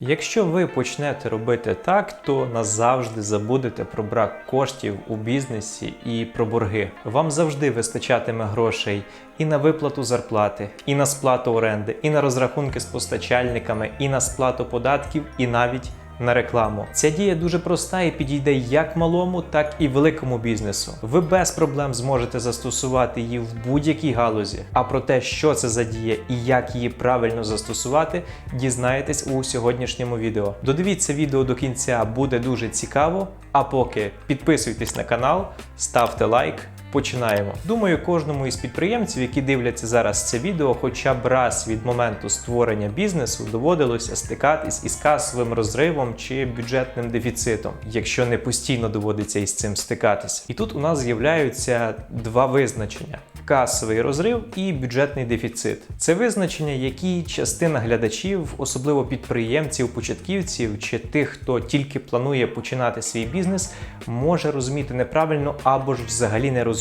Якщо ви почнете робити так, то назавжди забудете про брак коштів у бізнесі і про борги. Вам завжди вистачатиме грошей і на виплату зарплати, і на сплату оренди, і на розрахунки з постачальниками, і на сплату податків, і навіть на рекламу. Ця дія дуже проста і підійде як малому, так і великому бізнесу. Ви без проблем зможете застосувати її в будь-якій галузі. А про те, що це за дія і як її правильно застосувати, дізнаєтесь у сьогоднішньому відео. Додивіться відео до кінця, буде дуже цікаво. А поки підписуйтесь на канал, ставте лайк. Починаємо. Думаю, кожному із підприємців, які дивляться зараз це відео, хоча б раз від моменту створення бізнесу доводилося стикатись із касовим розривом чи бюджетним дефіцитом, якщо не постійно доводиться із цим стикатися. І тут у нас з'являються два визначення. Касовий розрив і бюджетний дефіцит це визначення, які частина глядачів, особливо підприємців, початківців чи тих, хто тільки планує починати свій бізнес, може розуміти неправильно або ж взагалі не розуміти.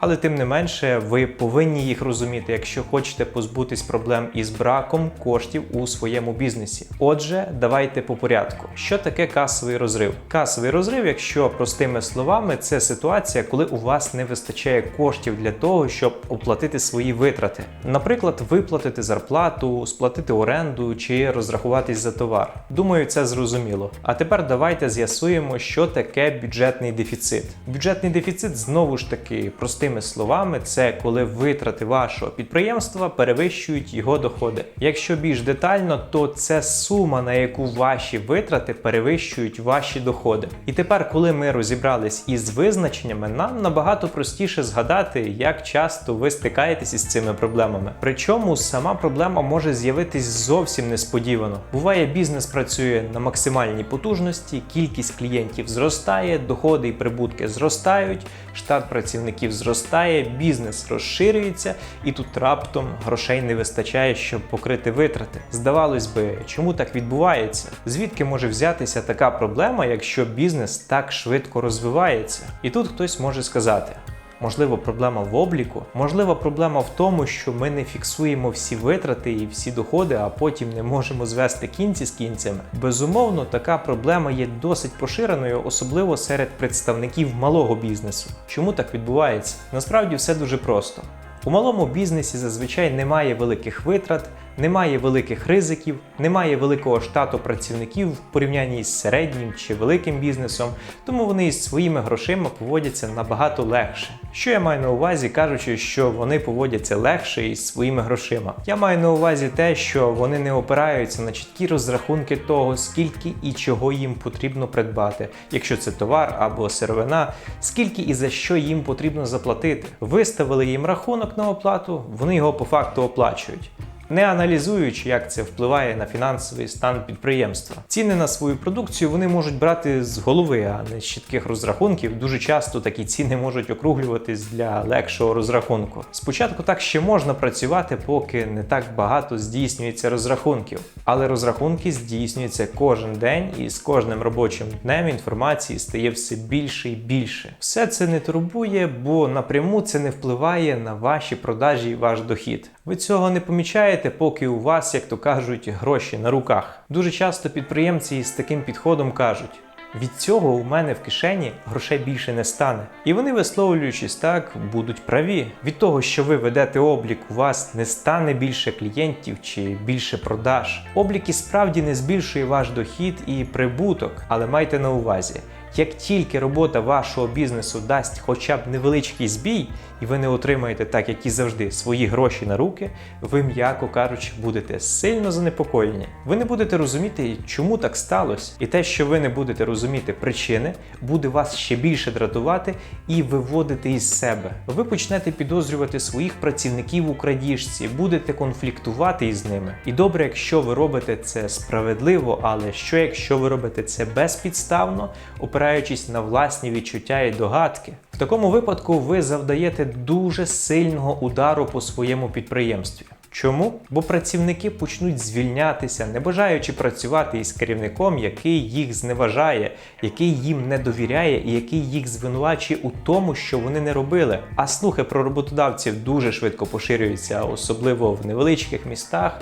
Але тим не менше, ви повинні їх розуміти, якщо хочете позбутись проблем із браком коштів у своєму бізнесі. Отже, давайте по порядку. Що таке касовий розрив? Касовий розрив, якщо простими словами, це ситуація, коли у вас не вистачає коштів для того, щоб оплатити свої витрати. Наприклад, виплатити зарплату, сплатити оренду чи розрахуватись за товар. Думаю, це зрозуміло. А тепер давайте з'ясуємо, що таке бюджетний дефіцит. Бюджетний дефіцит знову ж таки простими словами, це коли витрати вашого підприємства перевищують його доходи. Якщо більш детально, то це сума, на яку ваші витрати перевищують ваші доходи. І тепер, коли ми розібрались із визначеннями, нам набагато простіше згадати, як часто ви стикаєтесь із цими проблемами. Причому сама проблема може з'явитись зовсім несподівано. Буває, бізнес працює на максимальній потужності, кількість клієнтів зростає, доходи і прибутки зростають, штат працівників зростає, бізнес розширюється, і тут раптом грошей не вистачає, щоб покрити витрати. Здавалось би, чому так відбувається? Звідки може взятися така проблема, якщо бізнес так швидко розвивається? І тут хтось може сказати. Можливо, проблема в обліку, можливо, проблема в тому, що ми не фіксуємо всі витрати і всі доходи, а потім не можемо звести кінці з кінцями. Безумовно, така проблема є досить поширеною, особливо серед представників малого бізнесу. Чому так відбувається? Насправді все дуже просто. У малому бізнесі зазвичай немає великих витрат, немає великих ризиків, немає великого штату працівників в порівнянні з середнім чи великим бізнесом, тому вони із своїми грошима поводяться набагато легше. Що я маю на увазі, кажучи, що вони поводяться легше із своїми грошима? Я маю на увазі те, що вони не опираються на чіткі розрахунки того, скільки і чого їм потрібно придбати, якщо це товар або сировина, скільки і за що їм потрібно заплатити. Виставили їм рахунок на оплату, вони його по факту оплачують. Не аналізуючи, як це впливає на фінансовий стан підприємства. Ціни на свою продукцію вони можуть брати з голови, а не з чітких розрахунків. Дуже часто такі ціни можуть округлюватись для легшого розрахунку. Спочатку так ще можна працювати, поки не так багато здійснюється розрахунків, але розрахунки здійснюються кожен день, і з кожним робочим днем інформації стає все більше і більше. Все це не турбує, бо напряму це не впливає на ваші продажі і ваш дохід. Ви цього не помічаєте, поки у вас, як то кажуть, гроші на руках. Дуже часто підприємці із таким підходом кажуть. Від цього у мене в кишені грошей більше не стане. І вони, висловлюючись так, будуть праві. Від того, що ви ведете облік, у вас не стане більше клієнтів чи більше продаж. Облік і справді не збільшує ваш дохід і прибуток, але майте на увазі. Як тільки робота вашого бізнесу дасть хоча б невеличкий збій, і ви не отримаєте так, як і завжди, свої гроші на руки, ви, м'яко кажучи, будете сильно занепокоєні. Ви не будете розуміти, чому так сталося, і те, що ви не будете розуміти причини, буде вас ще більше дратувати і виводити із себе. Ви почнете підозрювати своїх працівників у крадіжці, будете конфліктувати із ними. І добре, якщо ви робите це справедливо, але що якщо ви робите це безпідставно, опираючись на власні відчуття і догадки? В такому випадку ви завдаєте дуже сильного удару по своєму підприємстві. Чому? Бо працівники почнуть звільнятися, не бажаючи працювати із керівником, який їх зневажає, який їм не довіряє і який їх звинувачує у тому, що вони не робили. А слухи про роботодавців дуже швидко поширюються, особливо в невеличких містах.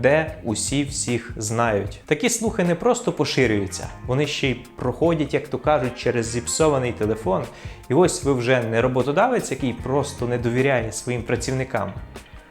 Де усі всіх знають. Такі слухи не просто поширюються, вони ще й проходять, як то кажуть, через зіпсований телефон. І ось ви вже не роботодавець, який просто не довіряє своїм працівникам.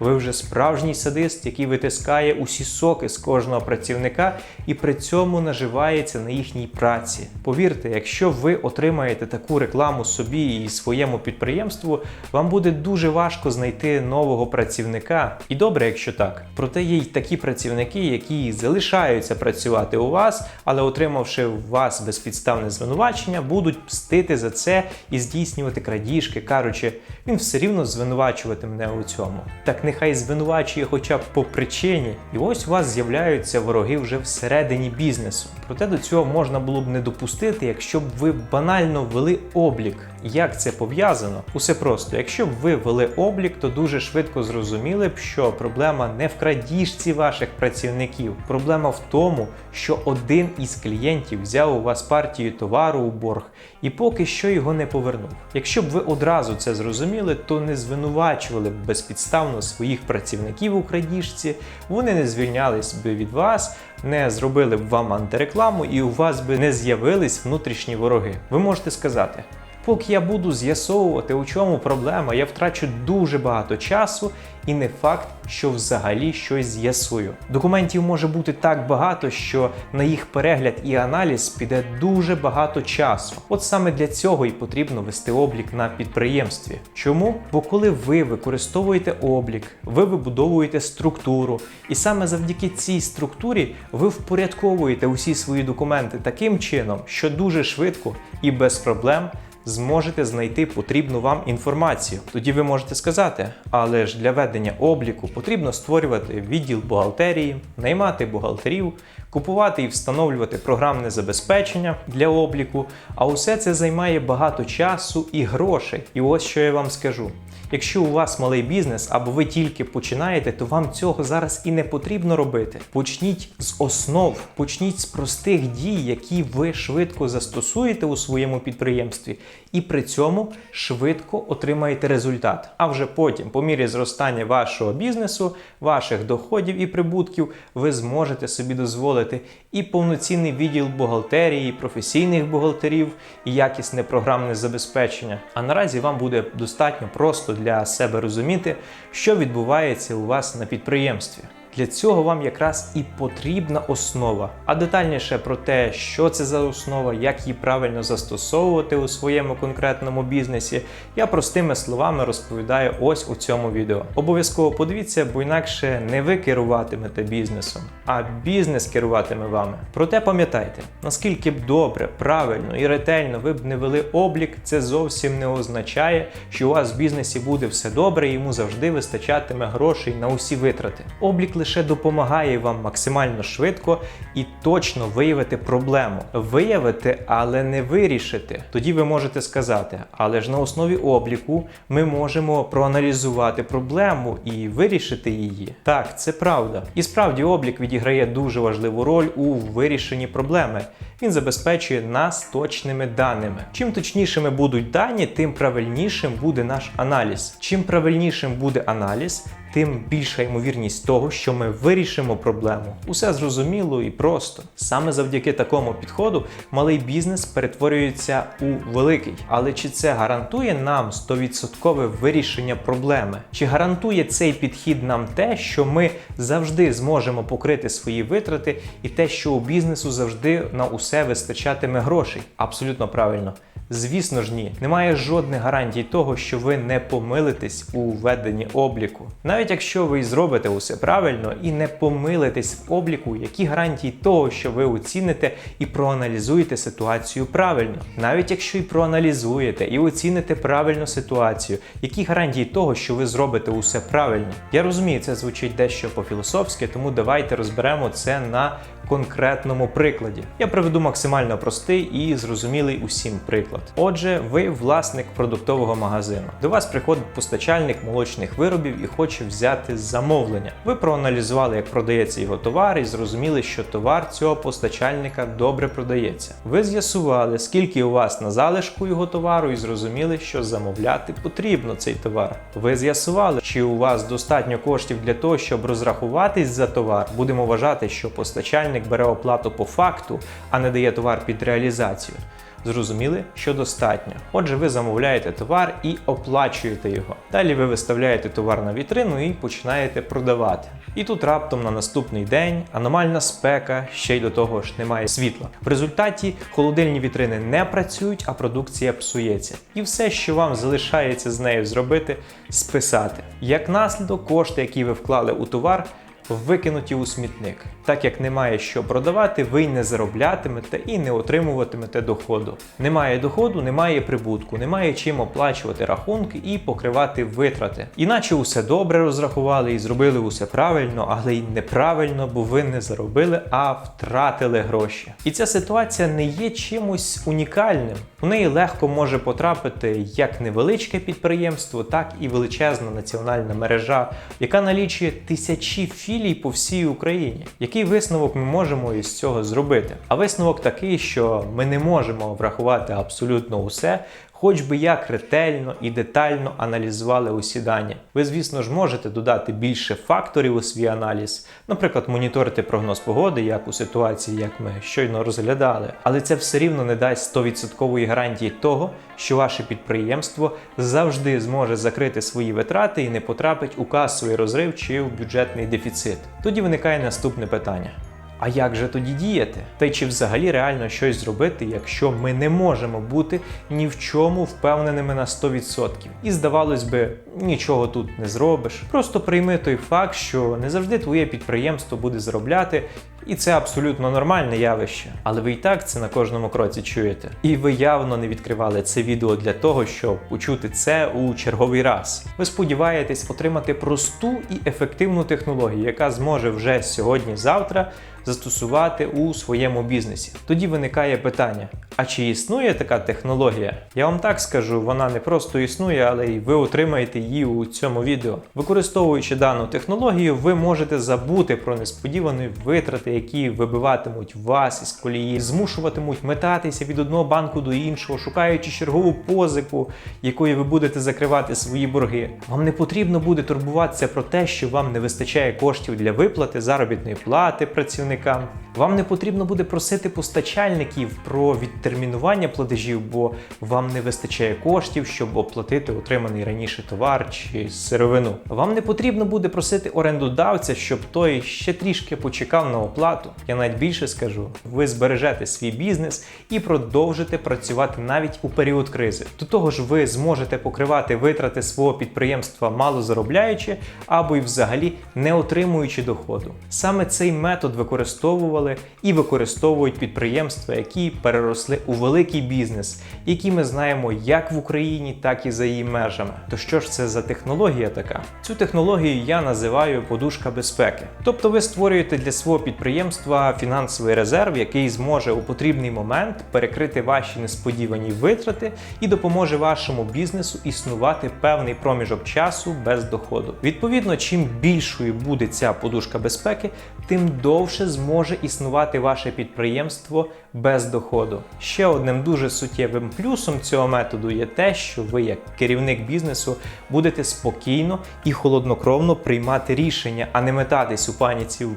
Ви вже справжній садист, який витискає усі соки з кожного працівника і при цьому наживається на їхній праці. Повірте, якщо ви отримаєте таку рекламу собі і своєму підприємству, вам буде дуже важко знайти нового працівника. І добре, якщо так. Проте є й такі працівники, які залишаються працювати у вас, але отримавши у вас безпідставне звинувачення, будуть мстити за це і здійснювати крадіжки, кажучи, він все рівно звинувачувати мене у цьому. Так нехай звинувачує хоча б по причині, і ось у вас з'являються вороги вже всередині бізнесу. Проте до цього можна було б не допустити, якщо б ви банально ввели облік. Як це пов'язано? Усе просто. Якщо б ви ввели облік, то дуже швидко зрозуміли б, що проблема не в крадіжці ваших працівників. Проблема в тому, що один із клієнтів взяв у вас партію товару у борг і поки що його не повернув. Якщо б ви одразу це зрозуміли, то не звинувачували б безпідставно своїх працівників у крадіжці, вони не звільнялись би від вас, не зробили б вам антирекламу, і у вас би не з'явились внутрішні вороги. Ви можете сказати. Поки я буду з'ясовувати, у чому проблема, я втрачу дуже багато часу і не факт, що взагалі щось з'ясую. Документів може бути так багато, що на їх перегляд і аналіз піде дуже багато часу. От саме для цього і потрібно вести облік на підприємстві. Чому? Бо коли ви використовуєте облік, ви вибудовуєте структуру, і саме завдяки цій структурі ви впорядковуєте усі свої документи таким чином, що дуже швидко і без проблем зможете знайти потрібну вам інформацію. Тоді ви можете сказати, але ж для ведення обліку потрібно створювати відділ бухгалтерії, наймати бухгалтерів, купувати і встановлювати програмне забезпечення для обліку. А усе це займає багато часу і грошей. І ось що я вам скажу. Якщо у вас малий бізнес або ви тільки починаєте, то вам цього зараз і не потрібно робити. Почніть з основ, почніть з простих дій, які ви швидко застосуєте у своєму підприємстві, і при цьому швидко отримаєте результат. А вже потім, по мірі зростання вашого бізнесу, ваших доходів і прибутків, ви зможете собі дозволити і повноцінний відділ бухгалтерії, професійних бухгалтерів, і якісне програмне забезпечення. А наразі вам буде достатньо просто для себе розуміти, що відбувається у вас на підприємстві. Для цього вам якраз і потрібна основа. А детальніше про те, що це за основа, як її правильно застосовувати у своєму конкретному бізнесі, я простими словами розповідаю ось у цьому відео. Обов'язково подивіться, бо інакше не ви керуватимете бізнесом, а бізнес керуватиме вами. Проте пам'ятайте, наскільки б добре, правильно і ретельно ви б не вели облік, це зовсім не означає, що у вас в бізнесі буде все добре і йому завжди вистачатиме грошей на усі витрати. Облік лише допомагає вам максимально швидко і точно виявити проблему. Виявити, але не вирішити. Тоді ви можете сказати, але ж на основі обліку ми можемо проаналізувати проблему і вирішити її. Так, це правда. І справді облік відіграє дуже важливу роль у вирішенні проблеми. Він забезпечує нас точними даними. Чим точнішими будуть дані, тим правильнішим буде наш аналіз. Чим правильнішим буде аналіз, тим більша ймовірність того, що ми вирішимо проблему. Усе зрозуміло і просто. Саме завдяки такому підходу малий бізнес перетворюється у великий. Але чи це гарантує нам 100% вирішення проблеми? Чи гарантує цей підхід нам те, що ми завжди зможемо покрити свої витрати, і те, що у бізнесу завжди на усе вистачатиме грошей? Абсолютно правильно. Звісно ж, ні, немає жодних гарантій того, що ви не помилитесь у веденні обліку. Навіть якщо ви зробите усе правильно і не помилитесь в обліку, які гарантії того, що ви оціните і проаналізуєте ситуацію правильно. Навіть якщо і проаналізуєте і оціните правильно ситуацію, які гарантії того, що ви зробите усе правильно. Я розумію, це звучить дещо по-філософськи, тому давайте розберемо це на конкретному прикладі. Я приведу максимально простий і зрозумілий усім приклад. Отже, ви власник продуктового магазину. До вас приходить постачальник молочних виробів і хоче взяти замовлення. Ви проаналізували, як продається його товар, і зрозуміли, що товар цього постачальника добре продається. Ви з'ясували, скільки у вас на залишку його товару, і зрозуміли, що замовляти потрібно цей товар. Ви з'ясували, чи у вас достатньо коштів для того, щоб розрахуватись за товар. Будемо вважати, що постачальник бере оплату по факту, а не дає товар під реалізацію. Зрозуміли, що достатньо. Отже, ви замовляєте товар і оплачуєте його. Далі ви виставляєте товар на вітрину і починаєте продавати. І тут раптом на наступний день аномальна спека, ще й до того ж немає світла. В результаті холодильні вітрини не працюють, а продукція псується. І все, що вам залишається з нею зробити, списати. Як наслідок, кошти, які ви вклали у товар, викинуті у смітник. Так як немає що продавати, ви й не зароблятимете і не отримуватимете доходу. Немає доходу, немає прибутку, немає чим оплачувати рахунки і покривати витрати. Іначе усе добре розрахували і зробили усе правильно, але й неправильно, бо ви не заробили, а втратили гроші. І ця ситуація не є чимось унікальним. У неї легко може потрапити як невеличке підприємство, так і величезна національна мережа, яка налічує тисячі філій по всій Україні. Який висновок ми можемо із цього зробити? А висновок такий, що ми не можемо врахувати абсолютно усе. Хоч би як ретельно і детально аналізували усі дані. Ви, звісно ж, можете додати більше факторів у свій аналіз, наприклад, моніторити прогноз погоди, як у ситуації, як ми щойно розглядали, але це все рівно не дасть 100% гарантії того, що ваше підприємство завжди зможе закрити свої витрати і не потрапить у касовий розрив чи в бюджетний дефіцит. Тоді виникає наступне питання. А як же тоді діяти? Та й чи взагалі реально щось зробити, якщо ми не можемо бути ні в чому впевненими на 100%? І здавалось би, нічого тут не зробиш. Просто прийми той факт, що не завжди твоє підприємство буде заробляти, і це абсолютно нормальне явище. Але ви і так це на кожному кроці чуєте. І ви явно не відкривали це відео для того, щоб почути це у черговий раз. Ви сподіваєтесь отримати просту і ефективну технологію, яка зможе вже сьогодні-завтра застосувати у своєму бізнесі. Тоді виникає питання: а чи існує така технологія? Я вам так скажу, вона не просто існує, але й ви отримаєте її у цьому відео. Використовуючи дану технологію, ви можете забути про несподівані витрати, які вибиватимуть вас із колії, змушуватимуть метатися від одного банку до іншого, шукаючи чергову позику, якою ви будете закривати свої борги. Вам не потрібно буде турбуватися про те, що вам не вистачає коштів для виплати заробітної плати працівникам. Вам не потрібно буде просити постачальників про відтермінування платежів, бо вам не вистачає коштів, щоб оплатити отриманий раніше товар чи сировину. Вам не потрібно буде просити орендодавця, щоб той ще трішки почекав на оплату. Я навіть більше скажу: ви збережете свій бізнес і продовжите працювати навіть у період кризи. До того ж, ви зможете покривати витрати свого підприємства мало заробляючи або й взагалі не отримуючи доходу. Саме цей метод використовували і використовують підприємства, які переросли у великий бізнес, які ми знаємо як в Україні, так і за її межами. То що ж це за технологія така? Цю технологію я називаю подушка безпеки. Тобто ви створюєте для свого підприємства фінансовий резерв, який зможе у потрібний момент перекрити ваші несподівані витрати і допоможе вашому бізнесу існувати певний проміжок часу без доходу. Відповідно, чим більшою буде ця подушка безпеки, тим довше зможе існувати ваше підприємство без доходу. Ще одним дуже суттєвим плюсом цього методу є те, що ви, як керівник бізнесу, будете спокійно і холоднокровно приймати рішення, а не метатись у паніці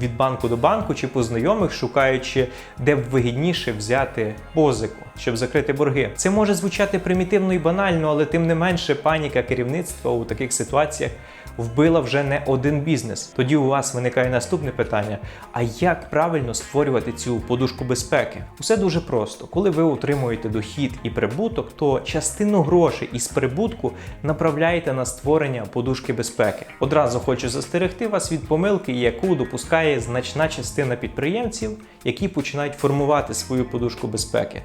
від банку до банку чи по знайомих, шукаючи, де б вигідніше взяти позику, щоб закрити борги. Це може звучати примітивно і банально, але тим не менше паніка керівництва у таких ситуаціях вбила вже не один бізнес. Тоді у вас виникає наступне питання: а як правильно створювати цю подушку безпеки? Усе дуже просто. Коли ви отримуєте дохід і прибуток, то частину грошей із прибутку направляєте на створення подушки безпеки. Одразу хочу застерегти вас від помилки, яку допускає значна частина підприємців, які починають формувати свою подушку безпеки.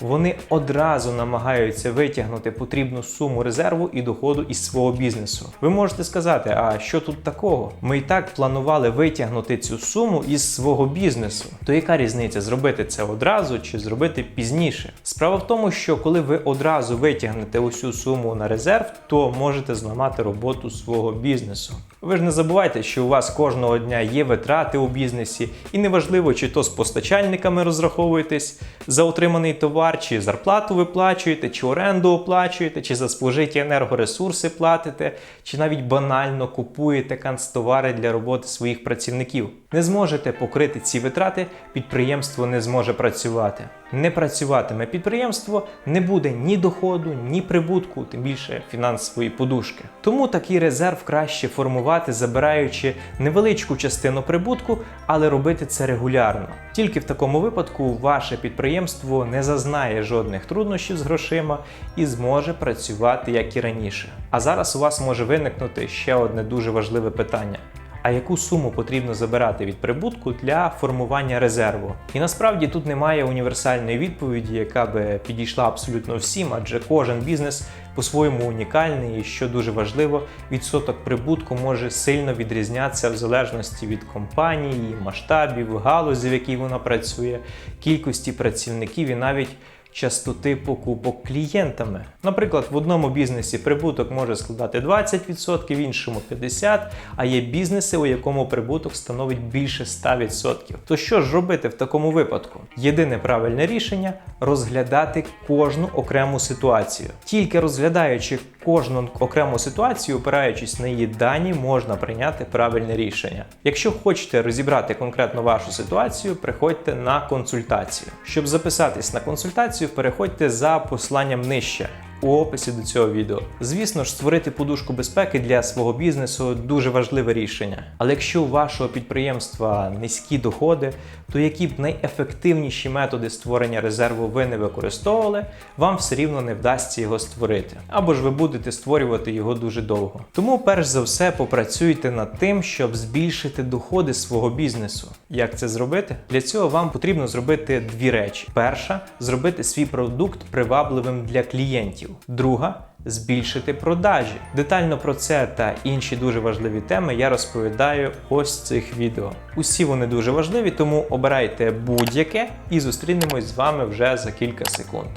Вони одразу намагаються витягнути потрібну суму резерву і доходу із свого бізнесу. Ви можете сказати, а що тут такого? Ми і так планували витягнути цю суму із свого бізнесу. То яка різниця зробити це одразу чи зробити пізніше? Справа в тому, що коли ви одразу витягнете усю суму на резерв, то можете зламати роботу свого бізнесу. Ви ж не забувайте, що у вас кожного дня є витрати у бізнесі, і неважливо, чи то з постачальниками розраховуєтесь за отриманий товар, чи зарплату виплачуєте, чи оренду оплачуєте, чи за спожиті енергоресурси платите, чи навіть банально купуєте канцтовари для роботи своїх працівників. Не зможете покрити ці витрати, підприємство не зможе працювати. Не працюватиме підприємство, не буде ні доходу, ні прибутку, тим більше фінансової подушки. Тому такий резерв краще формувати, забираючи невеличку частину прибутку, але робити це регулярно. Тільки в такому випадку ваше підприємство не зазнає жодних труднощів з грошима і зможе працювати як і раніше. А зараз у вас може виникнути ще одне дуже важливе питання. А яку суму потрібно забирати від прибутку для формування резерву? І насправді тут немає універсальної відповіді, яка би підійшла абсолютно всім, адже кожен бізнес по-своєму унікальний, і що дуже важливо, відсоток прибутку може сильно відрізнятися в залежності від компанії, масштабів, галузі, в якій вона працює, кількості працівників і навіть частоти покупок клієнтами. Наприклад, в одному бізнесі прибуток може складати 20%, в іншому 50%, а є бізнеси, у якому прибуток становить більше 100%. То що ж робити в такому випадку? Єдине правильне рішення розглядати кожну окрему ситуацію. Тільки розглядаючи кожну окрему ситуацію, опираючись на її дані, можна прийняти правильне рішення. Якщо хочете розібрати конкретно вашу ситуацію, приходьте на консультацію. Щоб записатись на консультацію, переходьте за посиланням нижче. У описі до цього відео. Звісно ж, створити подушку безпеки для свого бізнесу дуже важливе рішення. Але якщо у вашого підприємства низькі доходи, то які б найефективніші методи створення резерву ви не використовували, вам все рівно не вдасться його створити. Або ж ви будете створювати його дуже довго. Тому, перш за все, попрацюйте над тим, щоб збільшити доходи свого бізнесу. Як це зробити? Для цього вам потрібно зробити дві речі: перша зробити свій продукт привабливим для клієнтів. Друга збільшити продажі. Детально про це та інші дуже важливі теми я розповідаю ось в цих відео. Усі вони дуже важливі, тому обирайте будь-яке і зустрінемось з вами вже за кілька секунд.